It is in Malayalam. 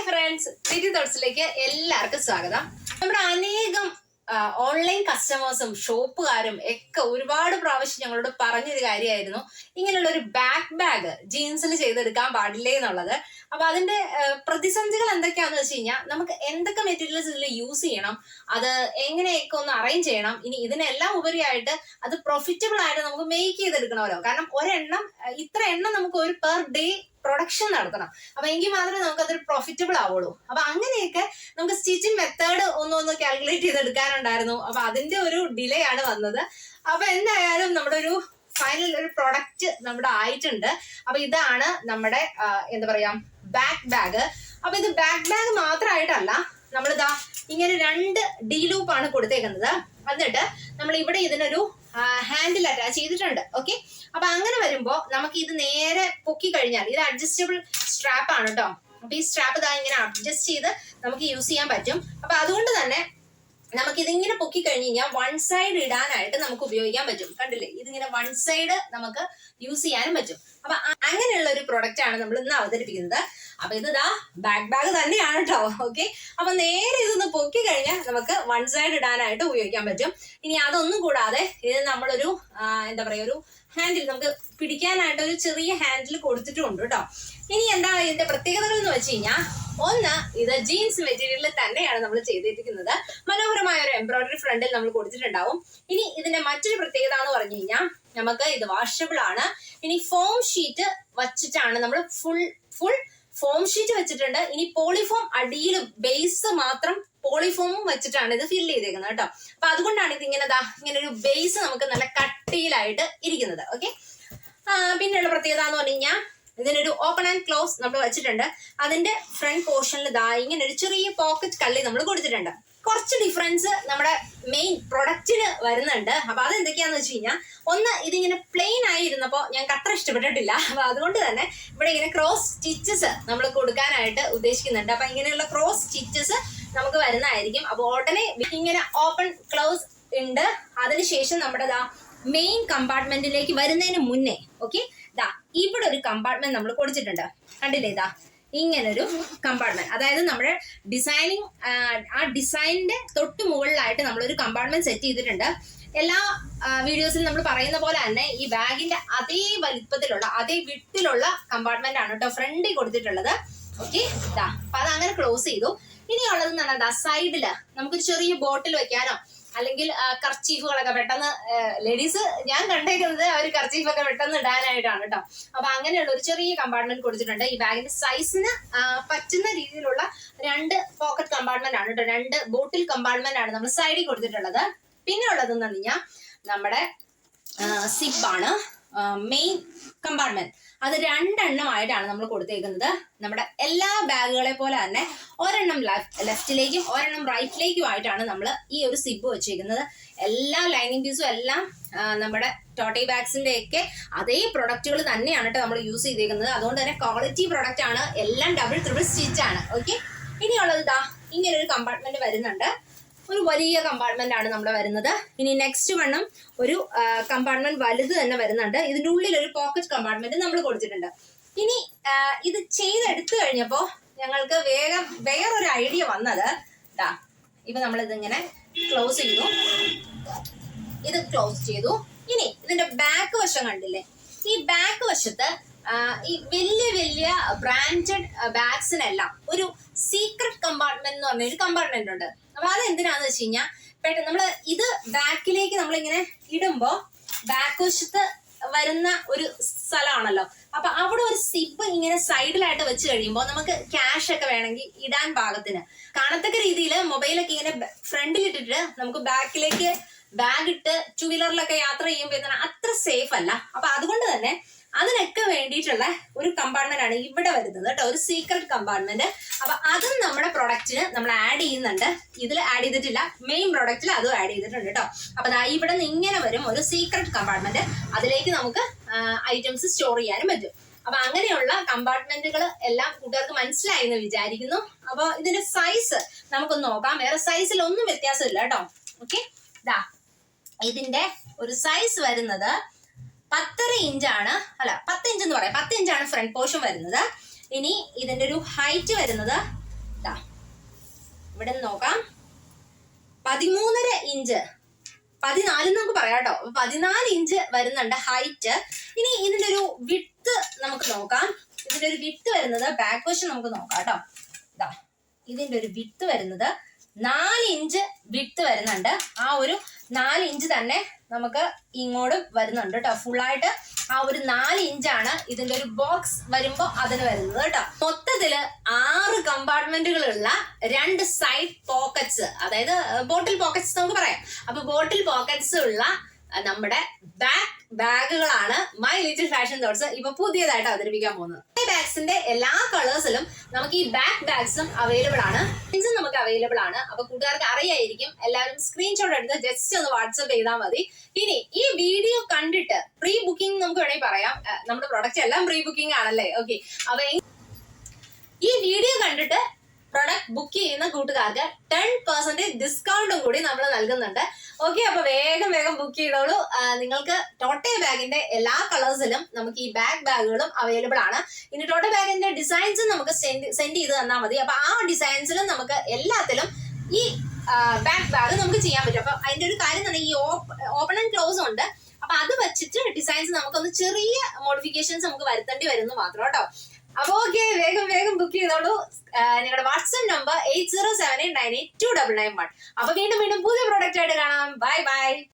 ഹായ് ഫ്രണ്ട്സ് സിറ്റി തോട്ട്സിലേക്ക് എല്ലാവർക്കും സ്വാഗതം. നമ്മുടെ അനേകം ഓൺലൈൻ കസ്റ്റമേഴ്സും ഷോപ്പുകാരും ഒക്കെ ഒരുപാട് പ്രാവശ്യം ഞങ്ങളോട് പറഞ്ഞൊരു കാര്യമായിരുന്നു. ഇങ്ങനെയുള്ള ഒരു ബാക്ക് ബാഗ് ജീൻസിൽ ചെയ്തെടുക്കാൻ പാടില്ലേ എന്നുള്ളത്. അപ്പൊ അതിന്റെ പ്രതിസന്ധികൾ എന്തൊക്കെയാന്ന് വെച്ച് കഴിഞ്ഞാൽ നമുക്ക് എന്തൊക്കെ മെറ്റീരിയൽസ് ഇതിൽ യൂസ് ചെയ്യണം അത് എങ്ങനെയൊക്കെ ഒന്ന് അറേഞ്ച് ചെയ്യണം ഇനി ഇതിനെല്ലാം ഉപരിയായിട്ട് അത് പ്രോഫിറ്റബിൾ ആയിട്ട് നമുക്ക് മേക്ക് ചെയ്തെടുക്കണമല്ലോ. കാരണം ഒരെണ്ണം ഇത്ര എണ്ണം നമുക്ക് ഒരു പെർ ഡേ പ്രൊഡക്ഷൻ നടത്തണം. അപ്പൊ എങ്കിൽ മാത്രമേ നമുക്ക് അതൊരു പ്രോഫിറ്റബിൾ ആവുള്ളൂ. അപ്പൊ അങ്ങനെയൊക്കെ നമുക്ക് സ്റ്റിച്ചിങ് മെത്തേഡ് ഒന്ന് ഒന്ന് കാൽക്കുലേറ്റ് ചെയ്തെടുക്കാനുണ്ടായിരുന്നു. അപ്പൊ അതിന്റെ ഒരു ഡിലേ ആണ് വന്നത്. അപ്പൊ എന്തായാലും നമ്മുടെ ഒരു ഫൈനൽ ഒരു പ്രൊഡക്റ്റ് നമ്മുടെ ആയിട്ടുണ്ട്. അപ്പൊ ഇതാണ് നമ്മുടെ എന്താ പറയാ ബാക്ക് ബാഗ് അപ്പൊ ഇത് ബാക്ക് ബാഗ് മാത്രമായിട്ടല്ല നമ്മളിതാ ഇങ്ങനെ രണ്ട് ഡി ലൂപ്പ് ആണ് കൊടുത്തേക്കുന്നത്. എന്നിട്ട് നമ്മൾ ഇവിടെ ഇതിനൊരു ഹാൻഡിൽ അറ്റാച്ച് ചെയ്തിട്ടുണ്ട്. ഓക്കെ അപ്പൊ അങ്ങനെ വരുമ്പോ നമുക്ക് ഇത് നേരെ പൊക്കി കഴിഞ്ഞാൽ ഇത് അഡ്ജസ്റ്റബിൾ സ്ട്രാപ്പ് ആണ് കേട്ടോ അപ്പൊ ഈ സ്ട്രാപ്പ് ഇതാ ഇങ്ങനെ അഡ്ജസ്റ്റ് ചെയ്ത് നമുക്ക് യൂസ് ചെയ്യാൻ പറ്റും. അപ്പൊ അതുകൊണ്ട് തന്നെ നമുക്ക് ഇതിങ്ങനെ പൊക്കി കഴിഞ്ഞ് കഴിഞ്ഞാൽ വൺ സൈഡ് ഇടാനായിട്ട് നമുക്ക് ഉപയോഗിക്കാൻ പറ്റും. കണ്ടില്ലേ? ഇതിങ്ങനെ വൺ സൈഡ് നമുക്ക് യൂസ് ചെയ്യാനും പറ്റും. അപ്പൊ അങ്ങനെയുള്ള ഒരു പ്രൊഡക്റ്റ് ആണ് നമ്മൾ ഇന്ന് അവതരിപ്പിക്കുന്നത്. അപ്പൊ ഇത് ഇതാ ബാക്ക് ബാഗ് തന്നെയാണ് കേട്ടോ ഓക്കെ അപ്പൊ നേരെ ഇതൊന്ന് പൊക്കി കഴിഞ്ഞാൽ നമുക്ക് വൺ സൈഡ് ഇടാനായിട്ട് ഉപയോഗിക്കാൻ പറ്റും. ഇനി അതൊന്നും കൂടാതെ ഇത് നമ്മളൊരു എന്താ പറയാ ഒരു ഹാൻഡിൽ നമുക്ക് പിടിക്കാനായിട്ട് ഒരു ചെറിയ ഹാൻഡിൽ കൊടുത്തിട്ടുണ്ട് കേട്ടോ ഇനി എന്താ ഇതിന്റെ പ്രത്യേകതകൾ എന്ന് വെച്ച് കഴിഞ്ഞാൽ ഒന്ന് ഇത് ജീൻസ് മെറ്റീരിയലിൽ തന്നെയാണ് നമ്മൾ ചെയ്തിരിക്കുന്നത് മനോഹരമായ ഒരു എംബ്രോയിഡറി ഫ്രണ്ടിൽ നമ്മൾ കൊടുത്തിട്ടുണ്ടാവും. ഇനി ഇതിന്റെ മറ്റൊരു പ്രത്യേകത എന്ന് പറഞ്ഞു കഴിഞ്ഞാൽ നമുക്ക് ഇത് വാഷബിൾ ആണ്. ഇനി ഫോം ഷീറ്റ് വച്ചിട്ടാണ് നമ്മൾ ഫുൾ ഫുൾ ഫോം ഷീറ്റ് വെച്ചിട്ടുണ്ട്. ഇനി പോളിഫോം അടിയിലും ബേസ് മാത്രം പോളിഫോമും വെച്ചിട്ടാണ് ഇത് ഫില്ല് ചെയ്തേക്കുന്നത് കേട്ടോ. അപ്പൊ അതുകൊണ്ടാണ് ഇത് ഇങ്ങനെ ഇങ്ങനെ ഒരു ബേസ് നമുക്ക് നല്ല കട്ടിയിലായിട്ട് ഇരിക്കുന്നത്. ഓക്കെ പിന്നെയുള്ള പ്രത്യേകത എന്ന് പറഞ്ഞു കഴിഞ്ഞാൽ ഇതിനൊരു ഓപ്പൺ ആൻഡ് ക്ലോസ് നമ്മൾ വെച്ചിട്ടുണ്ട്. അതിന്റെ ഫ്രണ്ട് പോർഷനിൽ ദാ ഇങ്ങനെ ഒരു ചെറിയ പോക്കറ്റ് കള്ളി നമ്മൾ കൊടുത്തിട്ടുണ്ട്. കുറച്ച് ഡിഫറൻസ് നമ്മുടെ മെയിൻ പ്രൊഡക്റ്റിന് വരുന്നുണ്ട്. അപ്പൊ അത് എന്തൊക്കെയാന്ന് വെച്ച് കഴിഞ്ഞാൽ ഒന്ന് ഇതിങ്ങനെ പ്ലെയിൻ ആയിരുന്നപ്പോ ഞങ്ങൾക്ക് അത്ര ഇഷ്ടപ്പെട്ടിട്ടില്ല. അപ്പൊ അതുകൊണ്ട് തന്നെ ഇവിടെ ഇങ്ങനെ ക്രോസ് സ്റ്റിച്ചസ് നമ്മൾ കൊടുക്കാനായിട്ട് ഉദ്ദേശിക്കുന്നുണ്ട്. അപ്പൊ ഇങ്ങനെയുള്ള ക്രോസ് സ്റ്റിച്ചസ് നമുക്ക് വരുന്നതായിരിക്കും. അപ്പൊ ഉടനെ ഇങ്ങനെ ഓപ്പൺ ക്ലോസ് ഉണ്ട്. അതിനുശേഷം നമ്മുടെ മെയിൻ കമ്പാർട്ട്മെന്റിലേക്ക് വരുന്നതിന് മുന്നേ ഓക്കെ ദാ ഇവിടെ ഒരു കമ്പാർട്ട്മെന്റ് നമ്മൾ കൊടുത്തിട്ടുണ്ട്. കണ്ടില്ലേ ഇതാ ഇങ്ങനൊരു കമ്പാർട്ട്മെന്റ് അതായത് നമ്മുടെ ഡിസൈനിങ് ആ ഡിസൈനിന്റെ തൊട്ട് മുകളിലായിട്ട് നമ്മളൊരു കമ്പാർട്ട്മെന്റ് സെറ്റ് ചെയ്തിട്ടുണ്ട്. എല്ലാ വീഡിയോസിലും നമ്മൾ പറയുന്ന പോലെ തന്നെ ഈ ബാഗിന്റെ അതേ വലിപ്പത്തിലുള്ള അതേ വിട്ടിലുള്ള കമ്പാർട്ട്മെന്റ് ആണ് കേട്ടോ ഫ്രണ്ടിൽ കൊടുത്തിട്ടുള്ളത്. ഓക്കെ അപ്പൊ അത് അങ്ങനെ ക്ലോസ് ചെയ്തു. ഇനിയുള്ളത് എന്ന് പറഞ്ഞാൽ സൈഡിൽ നമുക്കൊരു ചെറിയ ബോട്ടിൽ വെക്കാനോ അല്ലെങ്കിൽ കർച്ചീഫുകളൊക്കെ പെട്ടെന്ന് ലേഡീസ് ഞാൻ കണ്ടേക്കുന്നത് അവർ കർച്ചീഫൊക്കെ പെട്ടെന്ന് ഇടാനായിട്ടാണ് കേട്ടോ അപ്പൊ അങ്ങനെയുള്ള ഒരു ചെറിയ കമ്പാർട്ട്മെന്റ് കൊടുത്തിട്ടുണ്ട്. ഈ ബാഗിന്റെ സൈസിന് പറ്റുന്ന രീതിയിലുള്ള രണ്ട് പോക്കറ്റ് കമ്പാർട്ട്മെന്റ് ആണ് കേട്ടോ രണ്ട് ബോട്ടിൽ കമ്പാർട്ട്മെന്റ് ആണ് നമ്മൾ സൈഡിൽ കൊടുത്തിട്ടുള്ളത്. പിന്നെ ഉള്ളതെന്ന് പറഞ്ഞാൽ നമ്മുടെ സിബാണ് മെയിൻ കമ്പാർട്ട്മെന്റ് അത് രണ്ടെണ്ണമായിട്ടാണ് നമ്മൾ കൊടുത്തേക്കുന്നത്. നമ്മുടെ എല്ലാ ബാഗുകളെ പോലെ തന്നെ ഒരെണ്ണം ലെഫ്റ്റിലേക്കും ഒരെണ്ണം റൈറ്റിലേക്കും ആയിട്ടാണ് നമ്മൾ ഈ ഒരു സിബ് വെച്ചേക്കുന്നത്. എല്ലാ ലൈനിങ് പീസും എല്ലാം നമ്മുടെ ടോട്ടി ബാഗ്സിന്റെ ഒക്കെ അതേ പ്രൊഡക്റ്റുകൾ തന്നെയാണ് കേട്ടോ നമ്മൾ യൂസ് ചെയ്തേക്കുന്നത്. അതുകൊണ്ട് തന്നെ ക്വാളിറ്റി പ്രൊഡക്റ്റ് ആണ് എല്ലാം ഡബിൾ ത്രിബിൾ സ്റ്റിച്ച് ആണ്. ഓക്കെ? ഇനിയുള്ളത് ഇതാ ഇങ്ങനെ ഒരു കമ്പാർട്ട്മെന്റ് വരുന്നുണ്ട്. ഒരു വലിയ കമ്പാർട്ട്മെന്റ് ആണ് നമ്മുടെ വരുന്നത്. ഇനി നെക്സ്റ്റ് വണ്ണം ഒരു കമ്പാർട്ട്മെന്റ് വലുത് തന്നെ വരുന്നുണ്ട്. ഇതിന്റെ ഉള്ളിൽ ഒരു പോക്കറ്റ് കമ്പാർട്ട്മെന്റ് നമ്മൾ കൊടുത്തിട്ടുണ്ട്. ഇനി ഇത് ചെയ്തെടുത്തു കഴിഞ്ഞപ്പോ ഞങ്ങൾക്ക് വേഗം വേറൊരു ഐഡിയ വന്നത്. ഇതാ ഇപ്പൊ നമ്മൾ ഇതിങ്ങനെ ക്ലോസ് ചെയ്തു. ഇത് ക്ലോസ് ചെയ്തു. ഇനി ഇതിന്റെ ബാക്ക് വശം കണ്ടില്ലേ? ഈ ബാക്ക് വശത്ത് ഈ വലിയ വലിയ ബ്രാൻഡഡ് ബാഗ്സിനെല്ലാം ഒരു സീക്രട്ട് കമ്പാർട്ട്മെന്റ് എന്ന് പറഞ്ഞ ഒരു കമ്പാർട്ട്മെന്റ് ഉണ്ട്. അപ്പൊ അത് എന്തിനാന്ന് വെച്ച് കഴിഞ്ഞാൽ പെട്ടെന്ന് നമ്മൾ ഇത് ബാക്കിലേക്ക് നമ്മളിങ്ങനെ ഇടുമ്പോ ബാക്ക് വശത്ത് വരുന്ന ഒരു സ്ഥലമാണല്ലോ അപ്പൊ അവിടെ ഒരു സിബ് ഇങ്ങനെ സൈഡിലായിട്ട് വെച്ച് കഴിയുമ്പോൾ നമുക്ക് ക്യാഷ് ഒക്കെ വേണമെങ്കിൽ ഇടാൻ പാകത്തിന്. കാണത്തക്ക രീതിയിൽ മൊബൈലൊക്കെ ഇങ്ങനെ ഫ്രണ്ടിൽ ഇട്ടിട്ട് നമുക്ക് ബാക്കിലേക്ക് ബാഗ് ഇട്ട് ടു വീലറിലൊക്കെ യാത്ര ചെയ്യുമ്പോൾ അത്ര സേഫ് അല്ല. അപ്പൊ അതുകൊണ്ട് തന്നെ അതിനൊക്കെ വേണ്ടിയിട്ടുള്ള ഒരു കമ്പാർട്ട്മെന്റ് ആണ് ഇവിടെ വരുന്നത് കേട്ടോ ഒരു സീക്രട്ട് കമ്പാർട്ട്മെന്റ് അപ്പൊ അതും നമ്മുടെ പ്രൊഡക്റ്റിന് നമ്മൾ ആഡ് ചെയ്യുന്നുണ്ട്. ഇതിൽ ആഡ് ചെയ്തിട്ടില്ല. മെയിൻ പ്രൊഡക്റ്റിൽ അതും ആഡ് ചെയ്തിട്ടുണ്ട് കേട്ടോ. അപ്പൊ ഇവിടെ നിന്ന് ഇങ്ങനെ വരും ഒരു സീക്രട്ട് കമ്പാർട്ട്മെന്റ് അതിലേക്ക് നമുക്ക് ഐറ്റംസ് സ്റ്റോർ ചെയ്യാനും പറ്റും. അപ്പൊ അങ്ങനെയുള്ള കമ്പാർട്ട്മെന്റുകൾ എല്ലാം കൂട്ടുകാർക്ക് മനസ്സിലായി എന്ന് വിചാരിക്കുന്നു. അപ്പൊ ഇതിന്റെ സൈസ് നമുക്കൊന്ന് നോക്കാം. വേറെ സൈസിൽ ഒന്നും വ്യത്യാസമില്ല കേട്ടോ. ഓക്കെ ഇതാ ഇതിന്റെ ഒരു സൈസ് വരുന്നത് പത്തര ഇഞ്ചാണ് അല്ല പത്ത് ഇഞ്ച് എന്ന് പറയാം. പത്ത് ഇഞ്ചാണ് ഫ്രണ്ട് പോർഷൻ വരുന്നത്. ഇനി ഇതിന്റെ ഒരു ഹൈറ്റ് വരുന്നത് ഇതാ ഇവിടെ നിന്ന് നോക്കാം. പതിമൂന്നര ഇഞ്ച് പതിനാല് നമുക്ക് പറയാം കേട്ടോ. പതിനാല് ഇഞ്ച് വരുന്നുണ്ട് ഹൈറ്റ് ഇനി ഇതിന്റെ ഒരു വിത്ത് നമുക്ക് നോക്കാം. ഇതിന്റെ ഒരു വിത്ത് വരുന്നത് ബാക്ക് വശം നമുക്ക് നോക്കാം കേട്ടോ. ഇതാ ഇതിന്റെ ഒരു വിത്ത് വരുന്നത് നാല് ഇഞ്ച് വിത്ത് വരുന്നുണ്ട്. ആ ഒരു നാല് ഇഞ്ച് തന്നെ നമുക്ക് ഇങ്ങോട്ട് വരുന്നുണ്ട് കേട്ടോ ഫുള്ളായിട്ട് ആ ഒരു നാല് ഇഞ്ചാണ് ഇതിന്റെ ഒരു ബോക്സ് വരുമ്പോ അതിന് വരുന്നത് കേട്ടോ മൊത്തത്തിൽ ആറ് കമ്പാർട്ട്മെന്റുകളുള്ള രണ്ട് സൈഡ് പോക്കറ്റ്സ് അതായത് ബോട്ടിൽ പോക്കറ്റ്സ് നമുക്ക് പറയാം. അപ്പൊ ബോട്ടിൽ പോക്കറ്റ്സ് ഉള്ള നമ്മുടെ ബാക്ക് ബാഗുകളാണ് മൈ ലിറ്റിൽ ഫാഷൻ തോട്ട്സ് ഇപ്പൊ പുതിയതായിട്ട് അവതരിപ്പിക്കാൻ പോകുന്നത്. ഈ ബാഗ്സിന്റെ എല്ലാ കളേഴ്സിലും നമുക്ക് ഈ ബാക്ക് ബാഗ്സും അവൈലബിൾ ആണ്. ഇതും നമുക്ക് അവൈലബിൾ ആണ്. അപ്പൊ കൂട്ടുകാർക്ക് അറിയായിരിക്കും എല്ലാവരും സ്ക്രീൻഷോട്ട് എടുത്ത് ജസ്റ്റ് ഒന്ന് വാട്സപ്പ് ചെയ്താൽ മതി. ഇനി ഈ വീഡിയോ കണ്ടിട്ട് പ്രീ ബുക്കിംഗ് നമുക്ക് വേണമെങ്കിൽ പറയാം. നമ്മുടെ പ്രൊഡക്റ്റ് എല്ലാം പ്രീ ബുക്കിംഗ് ആണല്ലേ? ഓക്കെ അപ്പൊ ഈ വീഡിയോ കണ്ടിട്ട് പ്രൊഡക്റ്റ് ബുക്ക് ചെയ്യുന്ന കൂട്ടുകാർക്ക് ടെൻ പെർസെന്റേജ് ഡിസ്കൗണ്ടും കൂടി നമ്മൾ നൽകുന്നുണ്ട്. ഓക്കെ അപ്പൊ വേഗം വേഗം ബുക്ക് ചെയ്തോളൂ. നിങ്ങൾക്ക് ടോട്ടേ ബാഗിന്റെ എല്ലാ കളേഴ്സിലും നമുക്ക് ഈ ബാഗ് ബാഗുകളും അവൈലബിൾ ആണ്. ഇനി ടോട്ടേ ബാഗിന്റെ ഡിസൈൻസ് നമുക്ക് സെൻഡ് സെൻഡ് ചെയ്ത് തന്നാൽ മതി. അപ്പൊ ആ ഡിസൈൻസിലും നമുക്ക് എല്ലാത്തിലും ഈ ബാക്ക് ബാഗ് നമുക്ക് ചെയ്യാൻ പറ്റും. അപ്പൊ അതിന്റെ ഒരു കാര്യം തന്നെ ഈ ഓപ്പൺ ആൻഡ് ക്ലോസ് ഉണ്ട്. അപ്പൊ അത് വെച്ചിട്ട് ഡിസൈൻസ് നമുക്കൊന്ന് ചെറിയ മോഡിഫിക്കേഷൻസ് നമുക്ക് വരുത്തേണ്ടി വരുന്നു മാത്രം കേട്ടോ. അപ്പൊ ഓക്കെ വേഗം വേഗം ബുക്ക് ചെയ്തോളൂ. ഞങ്ങളുടെ WhatsApp number eight zero seven eight nine eight two double nine one അപ്പൊ വീണ്ടും വീണ്ടും പുതിയ പ്രോഡക്റ്റ് ആയിട്ട് കാണാം. Bye bye